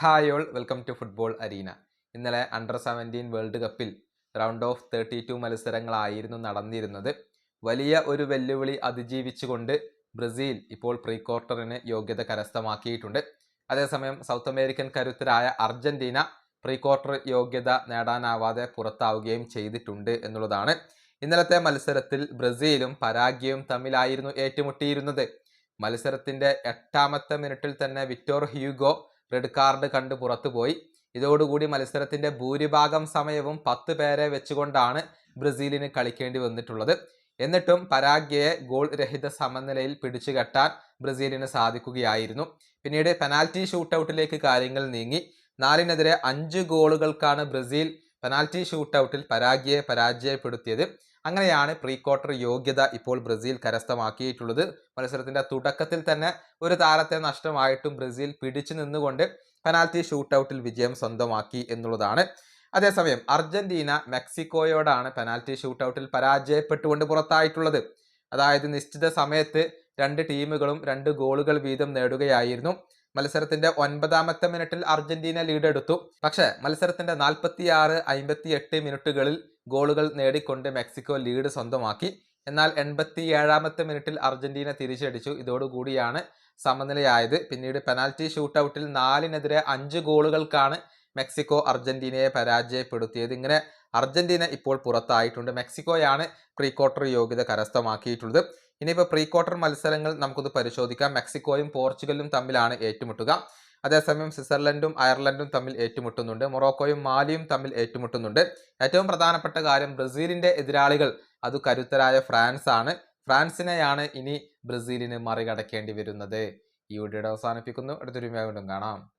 Hi all welcome to football arena ഇന്നലെ under seventeen world കപ്പിൽ round of thirty two മത്സരങ്ങളായിരുന്നു നടന്നിരുന്നത്. വലിയ ഒരു വെല്ലുവിളി അതിജീവിച്ചുകൊണ്ട് ബ്രസീൽ ഇപ്പോൾ പ്രീ ക്വാർട്ടറിന് യോഗ്യത കരസ്ഥമാക്കിയിട്ടുണ്ട്. അതേസമയം സൗത്ത് അമേരിക്കൻ കരുത്തരായ അർജന്റീന പ്രീ ക്വാർട്ടർ യോഗ്യത നേടാനാവാതെ പുറത്താവുകയും ചെയ്തിട്ടുണ്ട് എന്നുള്ളതാണ്. ഇന്നലത്തെ മത്സരത്തിൽ ബ്രസീലും പരാഗ്യയും തമ്മിലായിരുന്നു ഏറ്റുമുട്ടിയിരുന്നത്. മത്സരത്തിന്റെ എട്ടാമത്തെ മിനിറ്റിൽ തന്നെ വിക്ടോർ ഹ്യൂഗോ റെഡ് കാർഡ് കണ്ട് പുറത്തുപോയി ഇതോടുകൂടി മത്സരത്തിന്റെ ഭൂരിഭാഗം സമയവും പത്ത് പേരെ വെച്ചുകൊണ്ടാണ് ബ്രസീലിന് കളിക്കേണ്ടി വന്നിട്ടുള്ളത്. എന്നിട്ടും പരാഗ്യയെ ഗോൾ രഹിത സമനിലയിൽ പിടിച്ചുകെട്ടാൻ ബ്രസീലിന് സാധിക്കുകയായിരുന്നു. പിന്നീട് പെനാൽറ്റി ഷൂട്ടൗട്ടിലേക്ക് കാര്യങ്ങൾ നീങ്ങി. നാലിനെതിരെ അഞ്ച് ഗോളുകൾക്കാണ് ബ്രസീൽ പെനാൽറ്റി ഷൂട്ടൗട്ടിൽ പരാഗ്യയെ പരാജയപ്പെടുത്തിയത്. അങ്ങനെയാണ് പ്രീ ക്വാർട്ടർ യോഗ്യത ഇപ്പോൾ ബ്രസീൽ കരസ്ഥമാക്കിയിട്ടുള്ളത്. മത്സരത്തിന്റെ തുടക്കത്തിൽ തന്നെ ഒരു താരത്തെ നഷ്ടമായിട്ടും ബ്രസീൽ പിടിച്ചു നിന്നുകൊണ്ട് പെനാൽറ്റി ഷൂട്ടൗട്ടിൽ വിജയം സ്വന്തമാക്കി എന്നുള്ളതാണ്. അതേസമയം അർജന്റീന മെക്സിക്കോയോടാണ് പെനാൽറ്റി ഷൂട്ടൗട്ടിൽ പരാജയപ്പെട്ടുകൊണ്ട് പുറത്തായിട്ടുള്ളത്. അതായത് നിശ്ചിത സമയത്ത് രണ്ട് ടീമുകളും രണ്ട് ഗോളുകൾ വീതം നേടുകയായിരുന്നു. മത്സരത്തിന്റെ ഒൻപതാമത്തെ മിനിറ്റിൽ അർജന്റീന ലീഡെടുത്തു. പക്ഷേ മത്സരത്തിന്റെ നാൽപ്പത്തി ആറ് അമ്പത്തി എട്ട് മിനിറ്റുകളിൽ ഗോളുകൾ നേടിക്കൊണ്ട് മെക്സിക്കോ ലീഡ് സ്വന്തമാക്കി. എന്നാൽ എൺപത്തി ഏഴാമത്തെ മിനിറ്റിൽ അർജന്റീന തിരിച്ചടിച്ചു. ഇതോടുകൂടിയാണ് സമനിലയായത്. പിന്നീട് പെനാൽറ്റി ഷൂട്ടൌട്ടിൽ നാലിനെതിരെ അഞ്ച് ഗോളുകൾക്കാണ് മെക്സിക്കോ അർജന്റീനയെ പരാജയപ്പെടുത്തിയത്. ഇങ്ങനെ അർജന്റീന ഇപ്പോൾ പുറത്തായിട്ടുണ്ട്. മെക്സിക്കോയാണ് പ്രീ ക്വാർട്ടർ യോഗ്യത കരസ്ഥമാക്കിയിട്ടുള്ളത്. ഇനിയിപ്പോൾ പ്രീ ക്വാർട്ടർ മത്സരങ്ങൾ നമുക്കൊന്ന് പരിശോധിക്കാം. മെക്സിക്കോയും പോർച്ചുഗലും തമ്മിലാണ് ഏറ്റുമുട്ടുക. അതേസമയം സ്വിറ്റ്സർലൻഡും അയർലൻഡും തമ്മിൽ ഏറ്റുമുട്ടുന്നുണ്ട്. മൊറോക്കോയും മാലിയും തമ്മിൽ ഏറ്റുമുട്ടുന്നുണ്ട്. ഏറ്റവും പ്രധാനപ്പെട്ട കാര്യം ബ്രസീലിന്റെ എതിരാളികൾ അത് കരുത്തരായ ഫ്രാൻസ് ആണ്. ഫ്രാൻസിനെയാണ് ഇനി ബ്രസീലിന് മറികടക്കേണ്ടി വരുന്നത്. ഈ വീഡിയോയുടെ അവസാനിപ്പിക്കുന്നു. അടുത്തൊരു വീണ്ടും കാണാം.